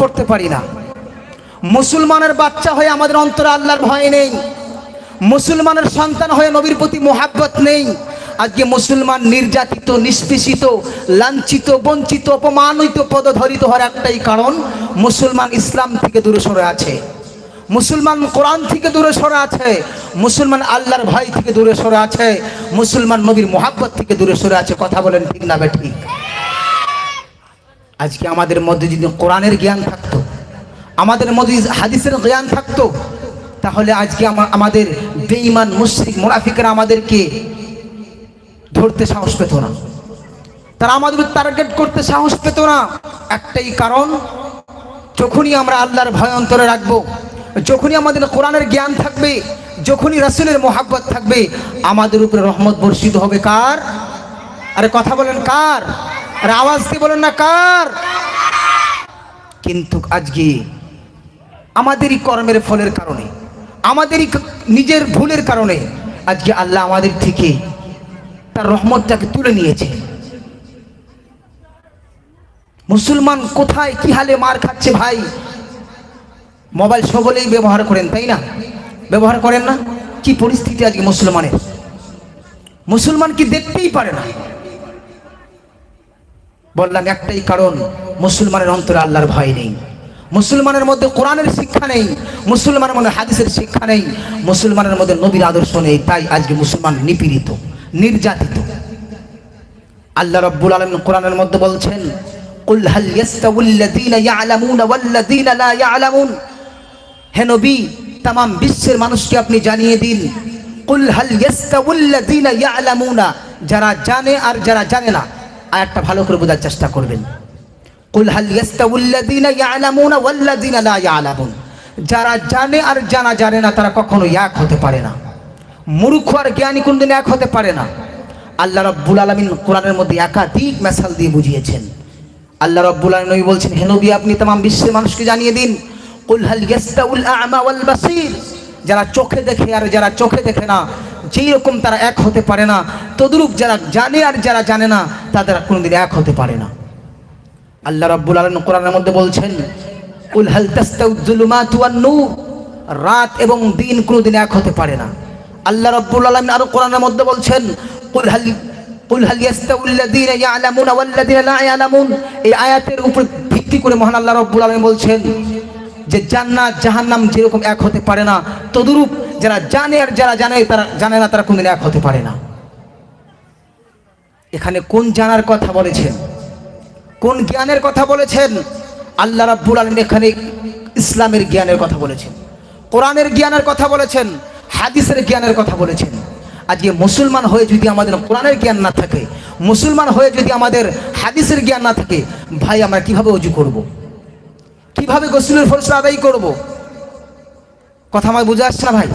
পড়তে পারি না। মুসলমানের বাচ্চা হয়ে আমাদের অন্তরে আল্লাহর ভয় নেই। মুসলমানের সন্তান হয়ে নবীর প্রতি মোহাব্বত নেই। আজকে মুসলমান নির্যাতিত, নিষ্পেষিত, লাঞ্ছিত, বঞ্চিত, অপমানিত, পদধরিত হওয়ার একটাই কারণ মুসলমান ইসলাম থেকে দূরে সরে আছে। মুসলমান কোরআন থেকে দূরে সরে আছে। মুসলমান আল্লাহর ভয় থেকে দূরে সরে আছে। মুসলমান নবীর মোহাব্বত থেকে দূরে সরে আছে। কথা বলেন ঠিক না ঠিক? আজকে আমাদের মধ্যে যদি কোরআনের জ্ঞান থাকতো, আমাদের মধ্যে হাদিসের জ্ঞান থাকতো, তাহলে আজকে আমাদের বেঈমান মুশরিক মুনাফিকরা আমাদেরকে ধরতে সাহস পেত না। তারা আমাদের টার্গেট করতে সাহস পেত না। একটাই কারণ, যখনই আমরা আল্লাহর ভয় অন্তরে রাখব, যখনই আমাদের কোরআনের জ্ঞান থাকবে, যখনই রাসূলের মোহাব্বত থাকবে, আমাদের উপরে রহমত বর্ষিত হবে কার? আরে কথা বলেন কার? আরে আওয়াজ দিয়ে বলেন না, কার? কিন্তু আজকে আমাদেরই কর্মের ফলের কারণে, আমাদেরই নিজের ভুলের কারণে আজকে আল্লাহ আমাদের থেকে তার রহমতটাকে তুলে নিয়েছে। মুসলমান কোথায়, কি হালে মার খাচ্ছে ভাই? মোবাইল সকলেই ব্যবহার করেন, তাই না? ব্যবহার করেন না? কি পরিস্থিতি আজকে মুসলমানের? মুসলমান কি দেখতেই পারে না। বললাম, একটাই কারণ, মুসলমানের অন্তরে আল্লাহর ভয় নেই। মুসলমানের মধ্যে কোরআনের শিক্ষা নেই, মুসলমানের মধ্যে হাদিসের শিক্ষা নেই, মুসলমানের মধ্যে নবীর আদর্শ নেই, তাই আজকে মুসলমান নিপীড়িত, নির্যাতিত। আল্লাহ রাব্বুল আলামিন কোরআনের মধ্যে বলছেন হে নবী বিশ্বের মানুষকে আপনি জানিয়ে দিন, কুল হাল ইয়াস্তাউল্লাযীনা ইয়ালামুনা। যারা জানে আর যারা জানে না আয়াতটা ভালো করে বোঝার চেষ্টা করবেন। কুল হাল ইয়াস্তাউল্লাযীনা ইয়ালামুনা ওয়াল্লাযিনা লা ইয়ালামুন। যারা জানে আর জানা জানে না, তারা কখনো এক হতে পারে না। মূর্খ আর জ্ঞানী কোনদিন এক হতে পারে না। আল্লাহ রাব্বুল আলামিন কোরআনের মধ্যে একাধিক মেশাল দিয়ে বুঝিয়েছেন। আল্লাহ রাব্বুল আলামিন ওই বলছেন হেনবি আপনি তাম বিশ্বের মানুষকে জানিয়ে দিন। উলহাল গেস্তাউল আমা ওয়াল বাসির যারা চোখে দেখে আর যারা চোখে দেখে না যেই রকম তারা এক হতে পারে না, তদরূপ যারা জানে আর যারা জানে না, তাদের কোনোদিন এক হতে পারে না। আল্লাহ রাব্বুল আলামিন কোরআনের মধ্যে বলছেন রাত এবং দিন কোনোদিন এক হতে পারে না। আল্লাহ রাব্বুল আলামিন আরও কোরআনের মধ্যে বলছেন কুল হাল কুল এই আয়াতের উপর ভিত্তি করে মহান আল্লাহ রাব্বুল বলছেন যে, জান্নাত, জাহান্নাম যেরকম এক হতে পারে না, তদরূপ যারা জানে আর যারা জানে, তারা জানে না, তারা কোনদিন এক হতে পারে না। এখানে কোন জানার কথা বলেছেন? কোন জ্ঞানের কথা বলেছেন? আল্লাহ রাব্বুল আলামিন এখানে ইসলামের জ্ঞানের কথা বলেছেন। কোরআনের জ্ঞানের কথা বলেছেন, হাদিসের জ্ঞানের কথা বলেছেন। আজকে মুসলমান হয়ে যদি আমাদের কোরআনের জ্ঞান না থাকে, মুসলমান হয়ে যদি আমাদের হাদিসের জ্ঞান না থাকে, ভাই আমরা কীভাবে অজু করব। কীভাবে গোসলের ফরসা আদায় করব। কথা আমায় বুঝে আসছে না ভাই?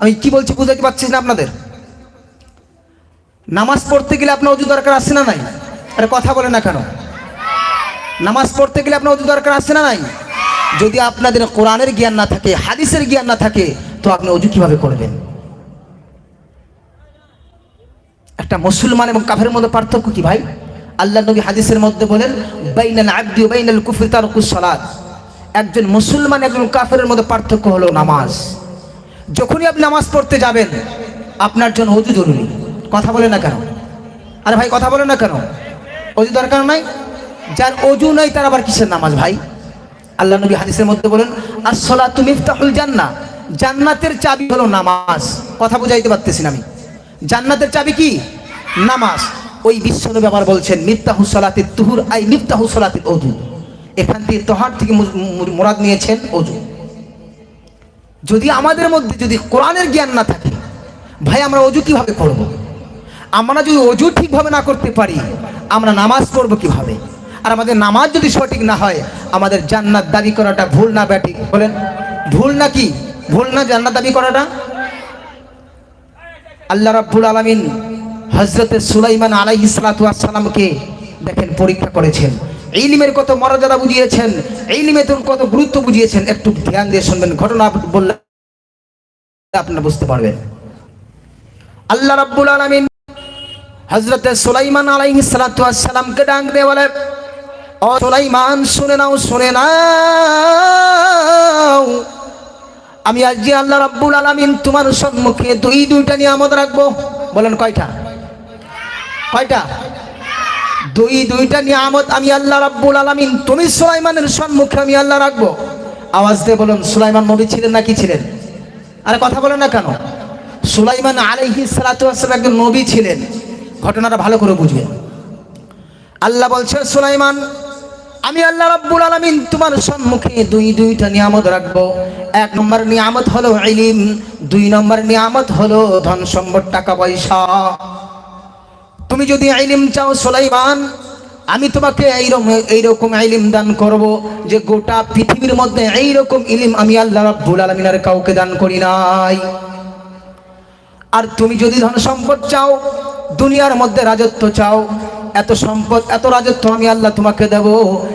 আমি কি বলছি বুঝাতে পারছি না আপনাদের? নামাজ পড়তে গেলে আপনার অজু দরকার আছে না নাই? আরে কথা বলে না কেন? নামাজ পড়তে গেলে আপনার অজু দরকার আছে না নাই? যদি আপনাদের কোরআনের জ্ঞান না থাকে, হাদিসের জ্ঞান না থাকে, তো আপনি অজু কীভাবে করবেন? একটা মুসলমান এবং কাফের মধ্যে পার্থক্য কি ভাই? আল্লাহ নবী হাদিসের মধ্যে বলেন, বাইনাল আব্দি বাইনাল কুফরি তারকুস সালাত। একজন মুসলমান, একজন কাফের মধ্যে পার্থক্য হলো নামাজ। যখনই আপনি নামাজ পড়তে যাবেন, আপনার জন্য অজু জরুরি। কথা বলে না কেন? আরে ভাই, কথা বলে না কেন? অজু দরকার নাই? যার অজু নাই, তার আবার কিসের নামাজ ভাই? আল্লাহ নবী হাদিসের মধ্যে বলেন আসলা তুমি ইফতাহুল জান্না জান্নাতের চাবি হলো নামাজ। কথা বুঝাইতে পারতেছি না আমি। জান্নাতের চাবি কি? নামাজ। ওই বিশ্বনবী আবার বলছেন মিফতাহু সালাতে তুহুর, আই মিফতাহু সালাতে অজু। এখান থেকে তোহার থেকে মুরাদ নিয়েছেন অজু। যদি আমাদের মধ্যে যদি কোরআনের জ্ঞান না থাকে, ভাই, আমরা অজু কীভাবে করব। আমরা যদি অজু ঠিকভাবে না করতে পারি, আমরা নামাজ পড়ব কীভাবে? আর আমাদের নামাজ যদি সঠিক না হয়, আমাদের জান্নাত দাবি করাটা ভুল না ব্যাঠিক বলেন, ভুল না কি? ভুল না জান্নাত দাবি করাটা? আল্লাহ রাব্বুল আলামিন হজরতে সুলাইমান সালাতু সালামকে দেখেন, পরীক্ষা করেছেন। ইলমের কত মর্যাদা বুঝিয়েছেন ইলমে তোর কত গুরুত্ব বুঝিয়েছেন, একটু ধ্যান দিয়ে শুনবেন, ঘটনা বললে আপনারা বুঝতে পারবেন। আল্লাহ রাব্বুল আলামিন হজরতে সুলাইমান আলাইহিস সালাতু ওয়াস সালামকে ডাক দিয়ে বলে, ও সুলাইমান, শুনে নাও শুনে নাও। আমি আজ যে আল্লাহ রাব্বুল আলামিন তোমার সম্মুখে দুই দুইটা নিয়ামত রাখব। বলেন কয়টা? কয়টা? দুই দুইটা নিয়ামত আমি আল্লাহ রাব্বুল আলামিন, তুমি সুলাইমানের সম্মুখে আমি আল্লাহ রাখব। আওয়াজ দিয়ে বলুন, সুলাইমান নবী ছিলেন নাকি ছিলেন? আরে কথা বলেন না কেন? সুলাইমান আলাইহিস সালাতু ওয়াসসালাম একজন নবী ছিলেন। ঘটনাটা ভালো করে বুঝবেন। আল্লাহ বলছেন, সুলাইমান, আমি আল্লাহ রাব্বুল আলামিন তোমার সম্মুখে দুই দুইটা নিয়ামত রাখব। এক নম্বর নিয়ামত হলো ইলিম, দুই নম্বর নিয়ামত হলো ধন সম্পদ, টাকা পয়সা। তুমি যদি আইলিম চাও সুলাইমান, আমি তোমাকে এইরকম এইরকম ইলিম দান করব যে গোটা পৃথিবীর মধ্যে এইরকম ইলিম আমি আল্লাহ রাব্বুল আলামিনের কাউকে দান করি নাই। আর তুমি যদি ধন সম্পদ চাও, দুনিয়ার মধ্যে রাজত্ব চাও, এত সম্পদ, এত রাজত্ব আমি আল্লাহ তোমাকে দেব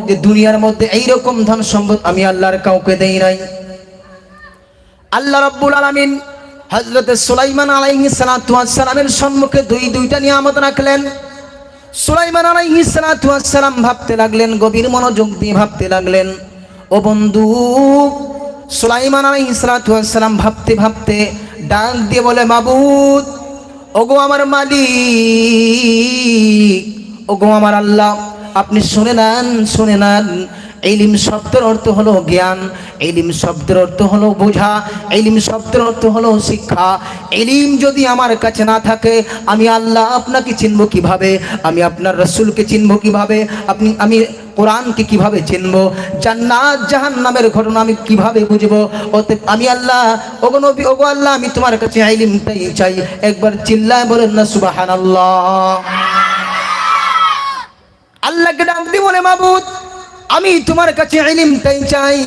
যে দুনিয়ার মধ্যে এইরকম ধন সম্পদ আমি আল্লাহর কাউকে দেই নাই। আল্লাহ রাব্বুল আলামিন হযরত সুলাইমান আলাইহিস সালাতু ওয়াস সালামের সম্মুখে দুই দুইটা নিয়ামত রাখলেন। সুলাইমান আলাইহিস সালাতু ওয়াস সালাম ভাবতে লাগলেন, গভীর মনোযোগ দিয়ে ভাবতে লাগলেন, ও বন্ধু, সুলাইমান আলাইহিস সালাতু ওয়াস সালাম ভাবতে ভাবতে ডাক দিয়ে বলে, মাবুদ, ওগো আমার মালিক, ওগো আমার আল্লাহ, আপনি শুনে নেন শুনে নেন এলিম শব্দের অর্থ হলো জ্ঞান, এলিম শব্দের অর্থ হলো বোঝা, এলিম শব্দের অর্থ হলো শিক্ষা। এলিম যদি আমার কাছে না থাকে, আমি আল্লাহ আপনাকে চিনব কীভাবে? আমি আপনার রসুলকে চিনব কীভাবে? আপনি, আমি কোরআনকে কীভাবে চিনব? জান্নাত, জাহান্নামের ঘটনা আমি কীভাবে বুঝব? ওতে আমি আল্লাহ, ওগো নবী, ওগো আল্লাহ, আমি তোমার কাছে এলিমটাই চাই। একবার চিল্লায় বলেন না, সুবহানাল্লাহ। আল্লাহকে ডাক দি বলে, মাবুদ। আমি তোমার কাছে ইলিমটাই চাই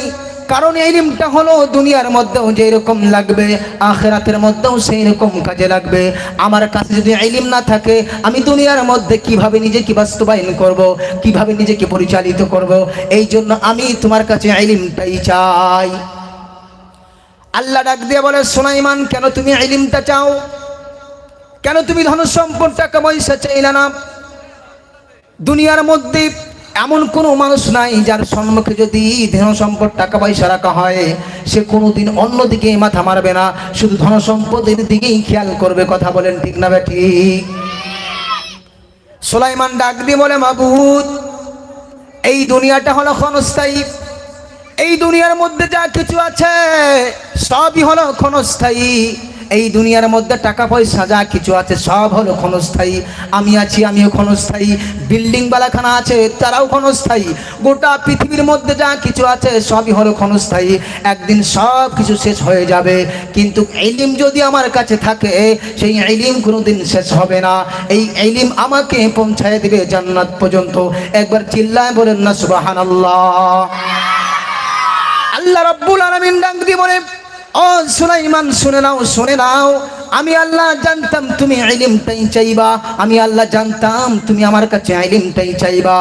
কারণ ইলিমটা হলো দুনিয়ার মধ্যেও যেরকম লাগবে, আখেরাতের মধ্যেও সেই রকম কাজে লাগবে। আমার কাছে যদি ইলিম না থাকে, আমি দুনিয়ার মধ্যে কীভাবে নিজেকে বাস্তবায়ন করব, কীভাবে নিজেকে পরিচালিত করব? এই জন্য আমি তোমার কাছে ইলিমটাই চাই। আল্লাহ ডাক দিয়ে বলে সোনাইমান কেন তুমি ইলিমটা চাও? কেন তুমি ধন সম্পদ টাকা পয়সা চাইলে না? দুনিয়ার মধ্যে এমন কোনো মানুষ নাই যার সম্মুখে যদি ধন সম্পদ, টাকা পয়সা রাখা হয়, সে কোনোদিন অন্যদিকে মাথা মারবে না। শুধু ধন সম্পদের দিকেই খেয়াল করবে, কথা বলেন ঠিক না ঠিক? সোলাইমান ডাক দিয়ে বলে, মাবুদ, এই দুনিয়াটা হলো ক্ষণস্থায়ী। এই দুনিয়ার মধ্যে যা কিছু আছে, সবই হলো ক্ষণস্থায়ী। এই দুনিয়ার মধ্যে টাকা পয়সা যা কিছু আছে সব হলো ক্ষণস্থায়ী। আমি আছি, আমিও ক্ষণস্থায়ী। বিল্ডিং বালাখানা আছে, তারাও ক্ষণস্থায়ী। গোটা পৃথিবীর মধ্যে যা কিছু আছে সবই হলো ক্ষণস্থায়ী। একদিন সব কিছু শেষ হয়ে যাবে। কিন্তু এলিম যদি আমার কাছে থাকে, সেই এলিম কোনোদিন শেষ হবে না। এই এলিম আমাকে পৌঁছায় দেবে জান্নাত পর্যন্ত। একবার চিল্লায় বলেন না, সুবহানাল্লাহ। আল্লাহ রাব্বুল আলামিন ডাক দিয়ে বলে ও সুলাইমান শুনে নাও শুনে নাও। আমি আল্লাহ জানতাম তুমি ইলিমটাই চাইবা। আমি আল্লাহ জানতাম তুমি আমার কাছে ইলিমটাই চাইবা।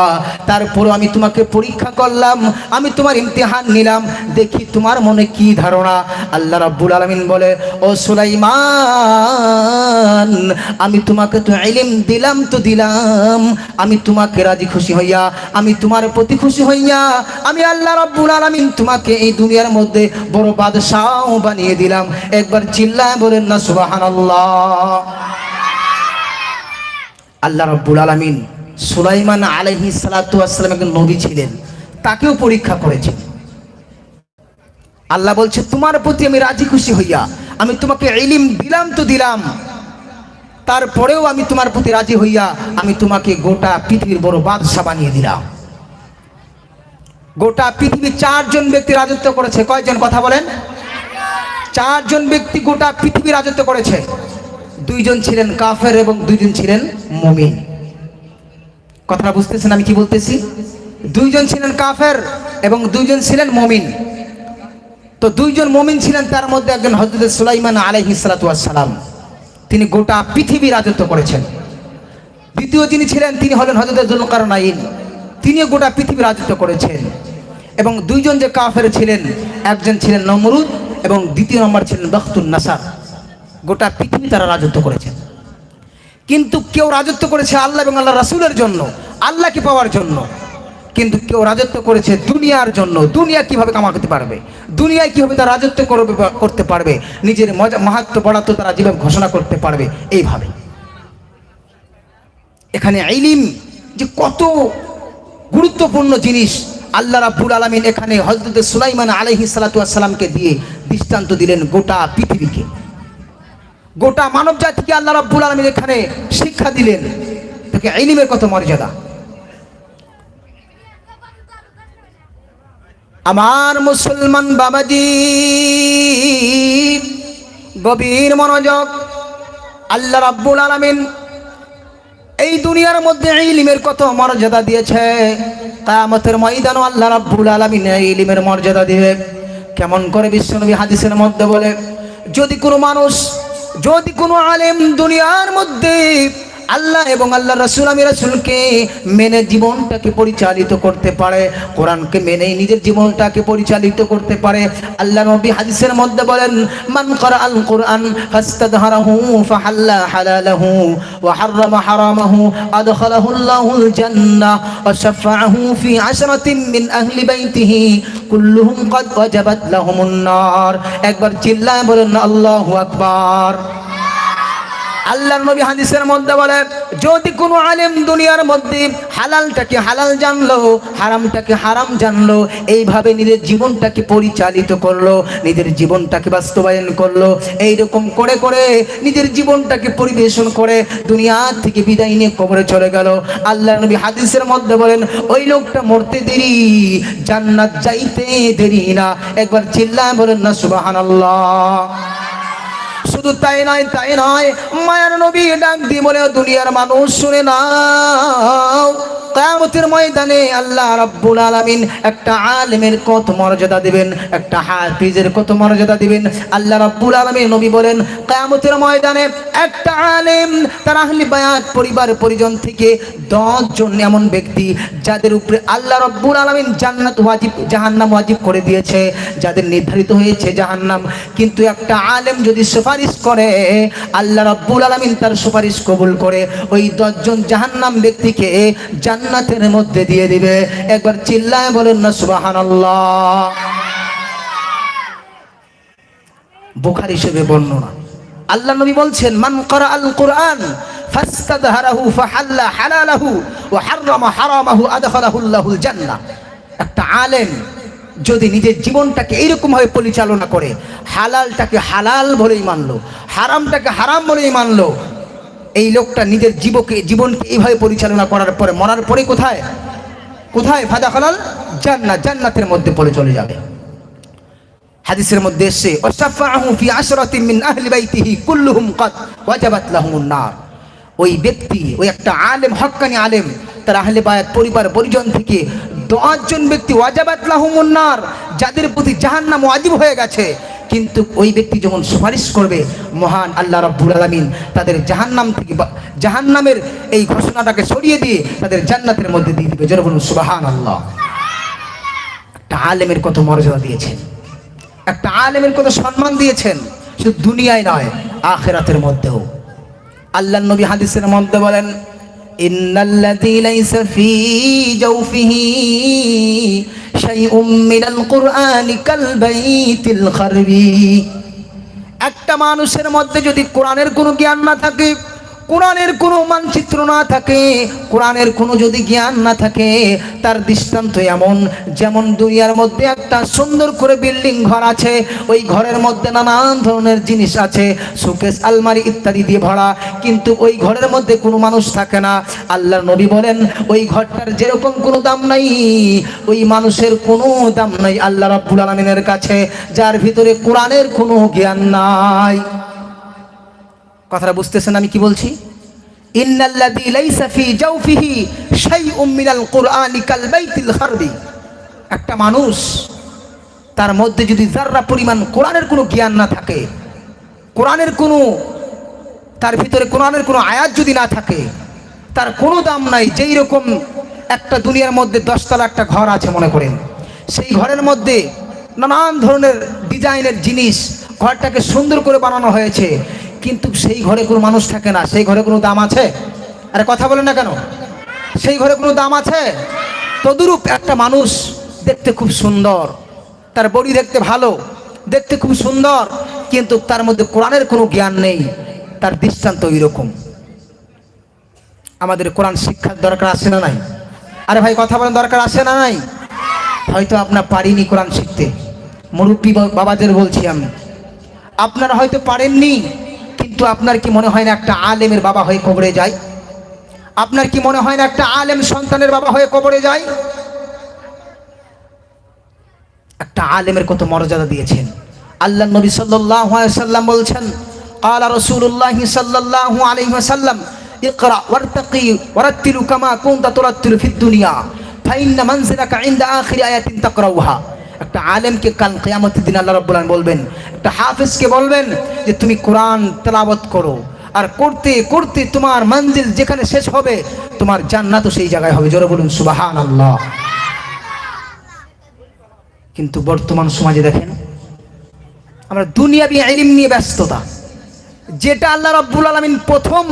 তারপর আমি তোমাকে পরীক্ষা করলাম, আমি তোমার ইমতিহান নিলাম। দেখি তোমার মনে কি ধারণা? আল্লাহ রাব্বুল আলামিন বলে, ও সুলাইমান, আমি তোমাকে তো ইলিম দিলাম তো দিলাম। আমি তোমাকে রাজি খুশি হইয়া, আমি তোমার প্রতি খুশি হইয়া, আমি আল্লাহ রাব্বুল আলামিন তোমাকে এই দুনিয়ার মধ্যে বড় বাদশাহ বানিয়ে দিলাম। একবার চিল্লায় বলেন, না, সুবহানাল্লাহ। আল্লাহ রাব্বুল আলামিন সুলাইমান আলাইহি সালাতু আসসালাম একজন নবী ছিলেন। তাকেও পরীক্ষা করেছেন। আল্লাহ বলছে, তোমার প্রতি আমি রাজি খুশি হইয়া, আমি তোমাকে ইলিম দিলাম তো দিলাম। তারপরেও আমি তোমার প্রতি রাজি হইয়া, আমি তোমাকে গোটা পৃথিবীর বড় বাদশা বানিয়ে দিলাম। গোটা পৃথিবীর চারজন ব্যক্তি রাজত্ব করেছে। কয়জন কথা বলেন? চারজন ব্যক্তি গোটা পৃথিবী রাজত্ব করেছে। দুইজন ছিলেন কাফের এবং দুইজন ছিলেন মমিন। কথাটা বুঝতেছেন আমি কি বলতেছি? দুইজন ছিলেন কাফের এবং দুইজন ছিলেন মমিন। তো দুইজন মমিন ছিলেন, তার মধ্যে একজন হজরত সুলাইমান আলহি সালাম। তিনি গোটা পৃথিবী রাজত্ব করেছেন। দ্বিতীয় যিনি ছিলেন, তিনি হলেন হজরত জুলকারনাইন। তিনিও গোটা পৃথিবী রাজত্ব করেছেন। এবং দুইজন যে কাফের ছিলেন, একজন ছিলেন নমরুদ এবং দ্বিতীয় নম্বর ছিলেন বখতুন নাসার। গোটা পৃথিবী তারা রাজত্ব করেছেন কিন্তু কেউ রাজত্ব করেছে আল্লাহ এবং আল্লাহ রাসুলের জন্য, আল্লাহকে পাওয়ার জন্য। কিন্তু কেউ রাজত্ব করেছে দুনিয়ার জন্য। দুনিয়া কীভাবে কামাতে পারবে? দুনিয়ায় কীভাবে তারা রাজত্ব করবে করতে পারবে? নিজের মজা মাহাত্ম পড়াতো তারা যেভাবে ঘোষণা করতে পারবে, এইভাবে। এখানে ইলিম যে কত গুরুত্বপূর্ণ জিনিস আল্লাহ রাব্বুল আলমিন এখানে হজরত সুলাইমান আলহি সালাতামকে দিয়ে দৃষ্টান্ত দিলেন গোটা পৃথিবীকে। গোটা মানব জাতিকে আল্লাহ রাব্বুল আলমিন এখানে শিক্ষা দিলেন। তাকে ইলিমের কত মর্যাদা। আমার মুসলমান বাবাজি, গভীর মনোযোগ আল্লাহ রাব্বুল আলমিন এই দুনিয়ার মধ্যে ইলিমের কত মর্যাদা দিয়েছে? কায়ামতের ময়দানও আল্লাহ রাব্বুল আলামিন ইলিমের মর্যাদা দিবে। কেমন করে বিশ্বনবী হাদিসের মধ্যে বলে, যদি কোনো মানুষ, যদি কোনো আলেম দুনিয়ার মধ্যে আল্লাহ এবং আল্লাহ রসুল আমি রসুলকে মেনে জীবনটাকে পরিচালিত করতে পারে, কোরআনকে মেনে নিজের জীবনটাকে পরিচালিত করতে পারে। আল্লাহ নবী হাদিসের মধ্যে বলেন, মান করা আল কোরআন ফাস্তাদহারাহু ফাহাল্লা হালালাহু ওয়া হাররামা হারামাহু আদখালাহু আল্লাহুল জান্নাহ ওয়া শাফাআহু ফি আশরাতিন মিন আহলি বাইতিহি কুল্লুহুম ক্বাদ ওয়াজাবাত লাহুমুন নার একবার চিল্লায় বলেন, আল্লাহু আকবার। আল্লাহর নবী হাদিসের মধ্যে বলে, যদি কোনো আলেম দুনিয়ার মধ্যে হালালটাকে হালাল জানলো, হারামটাকে হারাম জানলো, এইভাবে নিজের জীবনটাকে পরিচালিত করল, নিজের জীবনটাকে বাস্তবায়ন করল, এইরকম করে করে নিজের জীবনটাকে পরিবেশন করে দুনিয়া থেকে বিদায় নিয়ে কবরে চলে গেল। আল্লাহ নবী হাদিসের মধ্যে বলেন, ওই লোকটা মরতে দেরি, জান্নাত যাইতে দেরি না। একবার চিল্লায় বলেন, না, সুবহানাল্লাহ। শুধু তাই নয় তাই নয় মায়ার নবী ডাক দিয়ে বলে দুনিয়ার মানুষ শুনে নাও। কায়ামতের ময়দানে আল্লাহ রাব্বুল আলামিন একটা আলেমের কত মর্যাদা দিবেন, একটা হাফিজের কত মর্যাদা দিবেন। আল্লাহ রাব্বুল আলামিন নবী বলেন, কায়ামতের ময়দানে একটা আলেম তার আহলি বায়াত পরিবার পরিজন থেকে জন এমন ব্যক্তি যাদের উপরে আল্লাহ রাব্বুল আলামিন জান্নাত ওয়াজিব, জাহান্নাম ওয়াজিব করে দিয়েছে, যাদের নির্ধারিত হয়েছে জাহান্নাম। কিন্তু একটা আলেম যদি সুপারিশ করে, আল্লাহ রাব্বুল আলামিন তার সুপারিশ কবুল করে, ওই দশজন জাহান্নাম ব্যক্তিকে জান্নাতের মধ্যে দিয়ে দিবে। একবার চিল্লায় বলেন না, সুবহানাল্লাহ। বুখার হিসেবে বর্ণনা। আল্লাহ নবী বলছেন, মান করা আল কোরআন পরিচালনা করে, হালালটাকে হালাল বলেই মানলো, হারামটাকে হারাম বলেই মানলো এই লোকটা নিজের জীবকে, জীবনকে এইভাবে পরিচালনা করার পরে, মরার পরে কোথায়? কোথায়? ফাদা খালাল? জান্নাত, জান্নাতের মধ্যে পড়ে চলে যাবে। হাদিসের মধ্যে এসে ওয়াসাফাহু ফি আশরাতিন মিন আহলি বাইতিহি কুল্লুহুম কাদ ওয়াজাবাত লাহুমুন নার। ওই ব্যক্তি, ওই একটা আলেম হক্কানি আলেম, তার আহলে বায়াত পরিবার, পরিজন থেকে দশজন ব্যক্তি ওয়াজাবাত লাহুমুন নার, যাদের প্রতি জাহান্নাম ওয়াজিব হয়ে গেছে। কিন্তু ওই ব্যক্তি যখন সুপারিশ করবে, মহান আল্লাহ রাব্বুল আলামিন তাদের জাহান্নাম থেকে জাহান্নামের এই ঘোষণাটাকে সরিয়ে দিয়ে তাদের জান্নাতের মধ্যে দিয়ে দিবে। যেন বলুন, সুবহানাল্লাহ। একটা আলেমের কত মর্যাদা দিয়েছেন। একটা আলেমের কত সম্মান দিয়েছেন। শুধু দুনিয়ায় নয়, আখেরাতের মধ্যেও। আল্লাহ নবী হাদিসের মধ্যে বলেন, ইন্নাল্লাযী লাইসা ফী জাওফিহি শাইউম من القرآن كالبيت الخربي একটা মানুষের মধ্যে যদি কোরআনের কোনো জ্ঞান না থাকে কোরআনের কোনো মানচিত্র না থাকে, কোরআনের কোনো যদি জ্ঞান না থাকে, তার দৃষ্টান্ত এমন, যেমন দুনিয়ার মধ্যে একটা সুন্দর করে বিল্ডিং ঘর আছে, ওই ঘরের মধ্যে নানান ধরনের জিনিস আছে, সুকেশ, আলমারি ইত্যাদি দিয়ে ভরা, কিন্তু ওই ঘরের মধ্যে কোনো মানুষ থাকে না। আল্লাহ নবী বলেন, ওই ঘরটার যেরকম কোনো দাম নাই, ওই মানুষের কোনো দাম নাই আল্লাহ রাব্বুল আলমিনের কাছে, যার ভিতরে কোরআনের কোনো জ্ঞান নাই। কথাটা বুঝতেছেন আমি কি বলছি? একটা মানুষ তার মধ্যে যদি যাররা পরিমাণ কোরআনের কোনো জ্ঞান না থাকে, কোরআনের কোনো, তার ভিতরে কোরআনের কোনো আয়াত যদি না থাকে, তার কোনো দাম নাই, যেই রকম একটা দুনিয়ার মধ্যে দশতলা একটা ঘর আছে মনে করেন। সেই ঘরের মধ্যে নানান ধরনের ডিজাইনের জিনিস ঘরটাকে সুন্দর করে বানানো হয়েছে। কিন্তু সেই ঘরে কোনো মানুষ থাকে না। সেই ঘরে কোনো দাম আছে? আরে কথা বলেন না কেন? সেই ঘরে কোনো দাম আছে? তদুরূপ একটা মানুষ দেখতে খুব সুন্দর। তার বডি দেখতে ভালো, দেখতে খুব সুন্দর, কিন্তু তার মধ্যে কোরআনের কোনো জ্ঞান নেই। তার দৃষ্টান্ত ওই রকম আমাদের কোরআন শিক্ষার দরকার আছে না নাই? আরে ভাই, কথা বলার দরকার আছে না নাই? হয়তো আপনার পারিনি কোরআন শিখতে। মুরব্বী বাবাদের বলছি আমি। আপনারা হয়তো পারেননি। কিন্তু আপনার কি মনে হয় না একটা আলেমের বাবা হয়ে কবরে যায় আপনার কি মনে হয় না একটা আলেম সন্তানের বাবা হয়ে কবরে যায় একটা আলেমের কত মর্যাদা দিয়েছেন আল্লাহ নবী সাল্লাল্লাহু আলাইহি সাল্লাম বলছেন قال رسول الله صلى الله عليه وسلم اقرا وارتقي ورتل كما كنت ترتل في الدنيا فإن منزلك عند آخر آية تقرأها একটা আলেমকে কাল কিয়ামতের দিন আল্লাহ রাব্বুল আলামিন বলবেন, একটা হাফেজকে বলবেন যে তুমি কোরআন তেলাওয়াত করো। আর করতে করতে তোমার মঞ্জিল যেখানে শেষ হবে, তোমার জান্নাতও সেই জায়গায় হবে। জোরে বলুন, সুবহানাল্লাহ। কিন্তু বর্তমান সমাজে দেখেন, আমরা দুনিয়াবি ইলম নিয়ে ব্যস্ততা। যেটা আল্লাহ রাব্বুল আলামিন প্রথম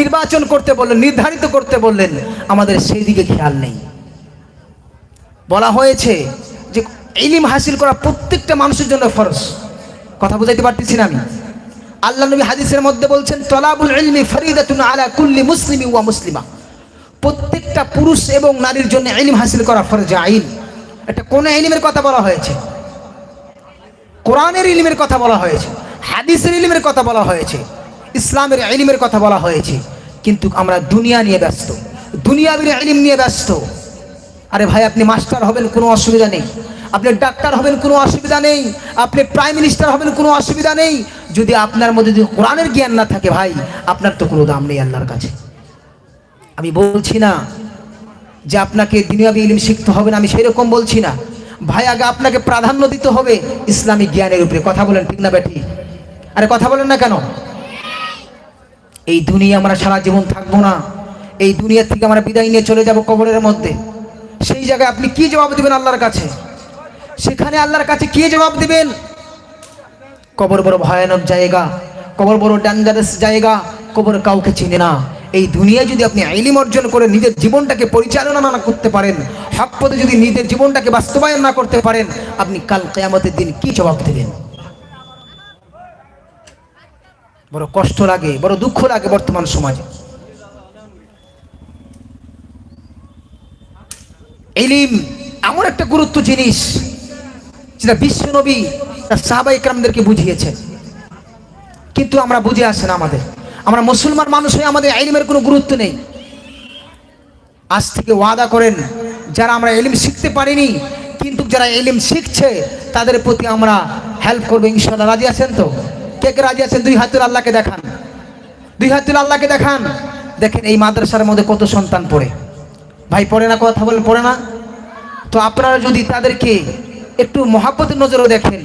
নির্বাচন করতে বললেন, নির্ধারিত করতে বললেন, আমাদের সেই দিকে খেয়াল নেই। বলা হয়েছে ইলিম হাসিল করা প্রত্যেকটা মানুষের জন্য ফরজ। কথা বুঝাইতে পারতেছি না আমি। আল্লাহ নবী হাদিসের মধ্যে বলছেন, তলাবুল ইলমি ফরিদাতুন আলা কুল্লি মুসলিমি ওয়া মুসলিমা। প্রত্যেকটা পুরুষ এবং নারীর জন্য ইলিম হাসিল করা ফরজ আইন। এটা কোন ইলিমের কথা বলা হয়েছে? কোরআনের ইলিমের কথা বলা হয়েছে, হাদিসের ইলিমের কথা বলা হয়েছে, ইসলামের ইলিমের কথা বলা হয়েছে। কিন্তু আমরা দুনিয়া নিয়ে ব্যস্ত, দুনিয়াবির ইলিম নিয়ে ব্যস্ত। আরে ভাই, আপনি মাস্টার হবেন, কোনো অসুবিধা নেই। আপনি ডাক্তার হবেন, কোনো অসুবিধা নেই। আপনি প্রাইম মিনিস্টার হবেন, কোনো অসুবিধা নেই। যদি আপনার মধ্যে যদি কোরআনের জ্ঞান না থাকে ভাই, আপনার তো কোনো দাম নেই আল্লাহর কাছে। আমি বলছি না যে আপনাকে দুনিয়াবি ইলিম শিখতে হবে না, আমি সেরকম বলছি না। ভাই, আগে আপনাকে প্রাধান্য দিতে হবে ইসলামিক জ্ঞানের উপরে। কথা বলেন ঠিক না বেঠি আরে কথা বলেন না কেন? এই দুনিয়া আমরা সারা জীবন থাকব না। এই দুনিয়া থেকে আমরা বিদায় নিয়ে চলে যাব কবরের মধ্যে। সেই জায়গায় আপনি কি জবাব দিবেন আল্লাহর কাছে? সেখানে আল্লাহর কাছে কি জবাব দিবেন? কবর বড় ভয়ানক জায়গা, কবর বড় ডেঞ্জারাস জায়গা, কবর কাউকে চিনে না। এই দুনিয়ায় যদি আপনি আইলিম অর্জন করে নিজের জীবনটাকে পরিচালনা না করতে পারেন, হক পথে যদি নিজের জীবনটাকে বাস্তবায়ন না করতে পারেন, আপনি কাল কেয়ামতের দিন কি জবাব দেবেন? বড় কষ্ট লাগে, বড় দুঃখ লাগে বর্তমান সমাজে। এলিম এমন একটা গুরুত্ব জিনিস যেটা বিশ্বনবী তার সাহাবাই ক্রামদেরকে বুঝিয়েছেন কিন্তু আমরা বুঝে আসে না আমাদের। আমরা মুসলমান মানুষ হয়ে আমাদের এলিমের কোনো গুরুত্ব নেই। আজ থেকে ওয়াদা করেন, যারা আমরা এলিম শিখতে পারিনি, কিন্তু যারা এলিম শিখছে, তাদের প্রতি আমরা হেল্প করব ইনশাল্লাহ রাজি আছেন তো? কে কে রাজি আছেন? দুই হাতুর আল্লাহকে দেখান। দুই হাতুল আল্লাহকে দেখান। দেখেন এই মাদ্রাসার মধ্যে কত সন্তান পড়ে। ভাই, পড়ে না, কথা বলেন, পড়ে না? তো আপনারা যদি তাদেরকে একটু মহাব্বতের নজরও দেখেন।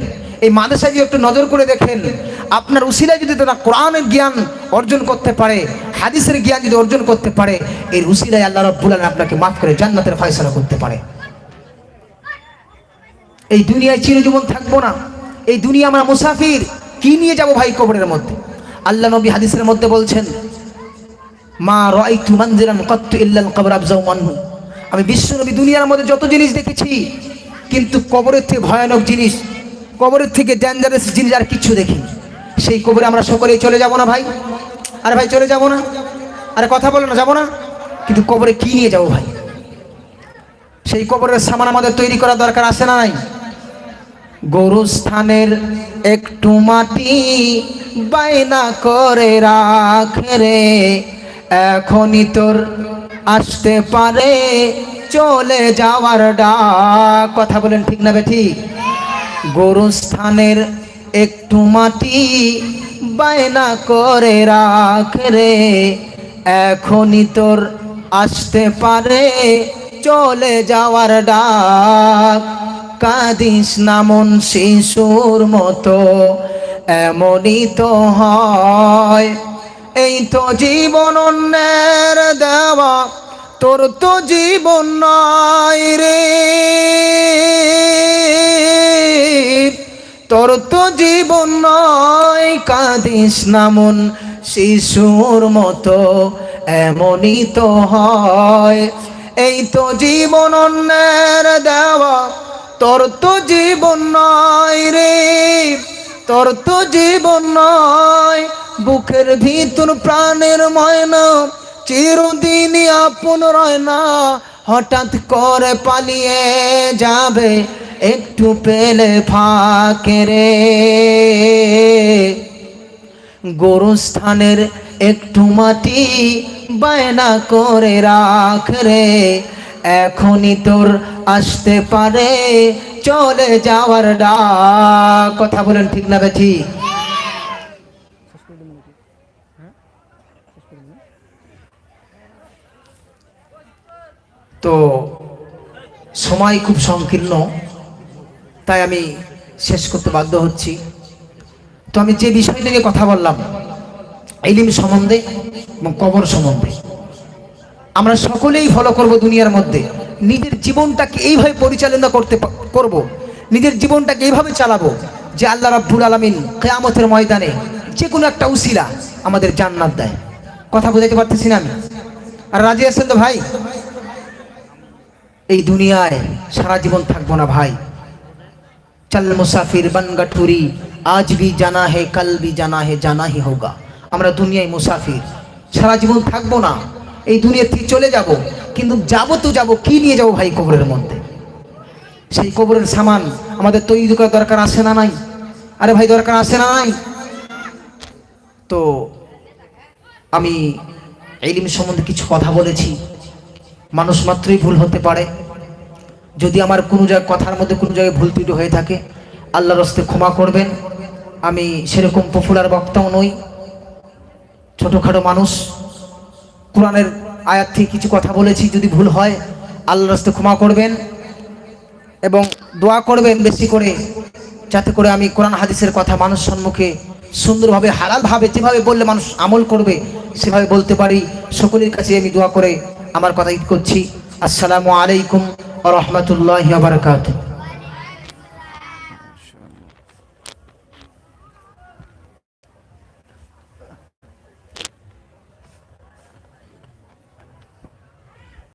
এই মাদ্রাসায় যদি একটু নজর করে দেখেন। আপনার উসিলায় যদি তারা কোরআনের জ্ঞান অর্জন করতে পারে, হাদিসের জ্ঞান যদি অর্জন করতে পারে, এই উসিলায় আল্লাহ রব্বুল আলামিন আপনাকে মাফ করে জান্নাতের ফয়সালা করতে পারে। এই দুনিয়ায় চিরজীবন থাকব না। এই দুনিয়া আমরা মুসাফির, কি নিয়ে যাব ভাই কবরের মধ্যে? আল্লাহ নবী হাদিসের মধ্যে বলছেন, মা রাইতু মানজিরান কত্তু ইল্লাল কবর আফজাউ মানহু। আমি বিশ্বনবী দুনিয়ার মধ্যে যত জিনিস দেখেছি কিন্তু কবরের থেকে ভয়ানক জিনিস, কবরের থেকে ডেঞ্জারাস জিনিস আর কিছু দেখিনি। সেই কবরে আমরা সকলেই চলে যাব না ভাই? আরে ভাই, চলে যাব না? আরে কথা বলো না, যাব না? কিন্তু কবরে কি নিয়ে যাব ভাই? সেই কবরের সামান আমাদের তৈরি করা দরকার আছে না নাই? গরুস্থানের একটু মাটি বাইনা করে রাখ রে, এখনই তোর আসতে পারে। চলে যাওয়ার ডাক। কথা বলেন ঠিক না বে ঠিক গরুস্থানের একটু মাটি বায়না করে রাখ রে। এখনই তোর আসতে পারে, চলে যাওয়ার ডাক। কাদিস নামন শিশুর মতো, এমনই তো হয়। এই তো জীবন অন্যের দেওয়া তোর তো জীবন নাই রে। তোর তো জীবন নয় কাঁদিস নামন শিশুর মতো এমনই তো হয়। এই তো জীবন অন্যের দেওয়া, তোর তো জীবন নয় রে। তোর তো জীবন নয় বুকের ভিতর প্রাণের ময়না। চিরদিনই আপন রয় না, হঠাৎ করে পালিয়ে যাবে একটু পেলে ফাঁকে রে। গোরস্থানের একটু মাটি বায়না করে রাখ রে। এখনই তোর আসতে পারে, চলে যাওয়ার ডাক। কথা বলেন ঠিক না বেঠি? তো সময় খুব সংকীর্ণ, তাই আমি শেষ করতে বাধ্য হচ্ছি। তো আমি যে বিষয় থেকে কথা বললাম এলিম সম্বন্ধে এবং কবর সম্বন্ধে, আমরা সকলেই ফলো করব দুনিয়ার মধ্যে। নিজের জীবনটাকে এইভাবে পরিচালনা করতে করব। নিজের জীবনটাকে এইভাবে চালাবো যে আল্লাহ রাব্বুল আলামিন কেয়ামতের ময়দানে যে কোনো একটা উসিলা আমাদের জান্নাত দেয়। কথা বোঝাতে পারতেছি না আমি? আর রাজি আছেন তো ভাই? এই দুনিয়ায় সারা জীবন থাকব না ভাই। চল মুসাফির বন গঠুরি আজ भी জানা হে, কাল भी জানা হে, জানা হি হোগা। আমরা দুনিয়ায় মুসাফির, সারা জীবন থাকব না। এই দুনিয়া থেকে চলে যাব, কিন্তু যাব তো যাব, কি নিয়ে যাব ভাই কবরের মধ্যে? সেই কবরের সামান আমাদের তৈরি করার দরকার আসে না নাই? আরে ভাই, দরকার আসে না নাই? তো আমি এলিম সম্বন্ধে কিছু কথা বলেছি। মানুষ মাত্রই ভুল হতে পারে। যদি আমার কোনো জায়গায়, কথার মধ্যে কোনো জায়গায় ভুল ত্রুটি হয়ে থাকে আল্লাহ রস্তে ক্ষমা করবেন। আমি সেরকম পপুলার বক্তাও নই, ছোটোখাটো মানুষ। কোরআনের আয়াত থেকে কিছু কথা বলেছি, যদি ভুল হয়, আল্লাহর রস্তে ক্ষমা করবেন এবং দোয়া করবেন বেশি করে, যাতে করে আমি কোরআন হাদিসের কথা মানুষ সম্মুখে সুন্দরভাবে, হালালভাবে, যেভাবে বললে মানুষ আমল করবে, সেভাবে বলতে পারি। সকলের কাছে আমি দোয়া করে আমার কথা করছি। আসসালামু আলাইকুম। রহমতুল্লাহ বারকাত